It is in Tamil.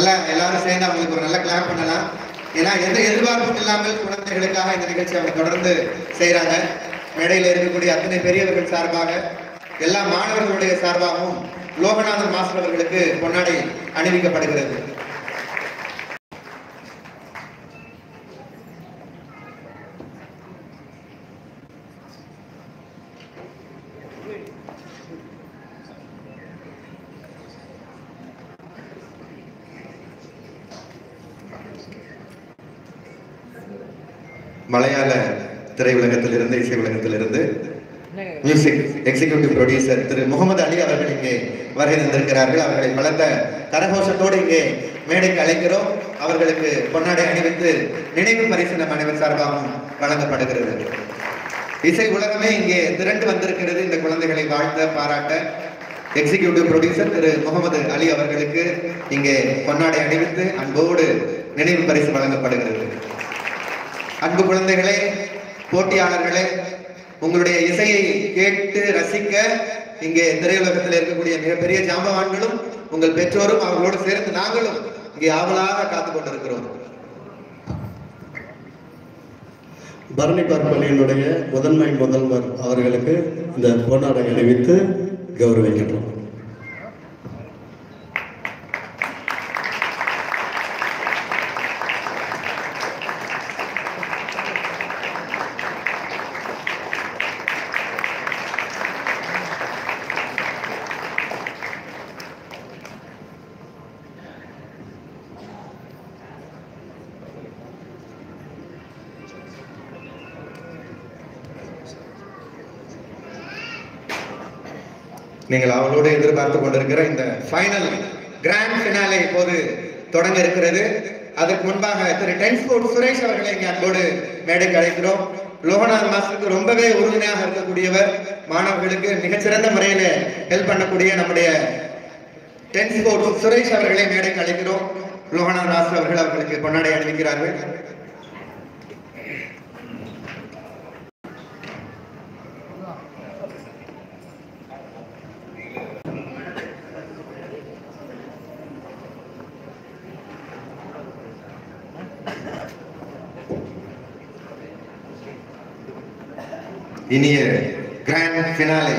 நல்லா எல்லாரும் சேர்ந்து அவங்களுக்கு ஒரு நல்ல கிளாப் பண்ணலாம். ஏன்னா எந்த எதிர்பார்ப்பும் இல்லாமல் குழந்தைகளுக்காக இந்த நிகழ்ச்சி அவங்க தொடர்ந்து செய்கிறாங்க மேடையில் இருக்கக்கூடிய அத்தனை பெரியவர்கள் சார்பாக எல்லா மாணவர்களுடைய சார்பாகவும் லோகநாதன் மாஸ்டர் அவர்களுக்கு பொன்னாடை அணிவிக்கப்படுகிறது. மலையாள திரையுலகத்திலிருந்து இசை உலகத்திலிருந்து music executive producer Thiru Mohammed Ali அவர்கள் இங்கே வருகை தந்திருக்கிறார்கள். அவர்களை பலத்த கரகோஷத்தோடு இங்கே மேடைக்கு அழைக்கிறோம். அவர்களுக்கு பொன்னாடை அணிவித்து நினைவு பரிசு நம் அனைவர் சார்பாகவும் வழங்கப்படுகிறது. இசை உலகமே இங்கே திரண்டு வந்திருக்கிறது. இந்த குழந்தைகளை வாழ்த்த பாராட்ட எக்ஸிகியூட்டிவ் ப்ரொடியூசர் திரு முகமது அலி அவர்களுக்கு இங்கே பொன்னாடை அணிவித்து அன்போடு நினைவு பரிசு வழங்கப்படுகிறது. அன்பு குழந்தைகளே போட்டியாளர்களே உங்களுடைய இசையை கேட்டு ரசிக்க இங்கே திரையுலகத்தில் இருக்கக்கூடிய மிகப்பெரிய ஜாம்பவான்களும் உங்கள் பெற்றோரும் அவர்களோடு சேர்ந்து நாங்களும் இங்கே ஆவலாக காத்து கொண்டிருக்கிறோம். பரணி பற்பள்ளியினுடைய முதன்மை முதல்வர் அவர்களுக்கு இந்த பொன்னாடை அணிவித்து கௌரவிக்கின்றோம். நீங்கள் அவளோடு எதிர்பார்த்து கொண்டிருக்கிற இந்த ஃபைனல் கிராண்ட் ஃபினாலே இப்போது தொடங்க இருக்கிறது. அதற்கு முன்பாக திரு டென்ஸ்போர்ட் சுரேஷ் அவர்களை இங்கே அன்போடு மேடைக்கு அழைக்கிறோம். லோகநாத் மாஸ்டருக்கு ரொம்பவே உறுதுணையாக இருக்கக்கூடியவர் மாணவர்களுக்கு மிகச்சிறந்த முறையில் ஹெல்ப் பண்ணக்கூடிய நம்முடைய டென்ஸ்போர்ட் சுரேஷ் அவர்களை மேடைக்கு அழைக்கிறோம். லோகநாத் மாஸ்டர் அவர்கள் அவர்களுக்கு கொண்டாடி அணிவிக்கிறார்கள். இனிய கிராண்ட் ஃபினாலே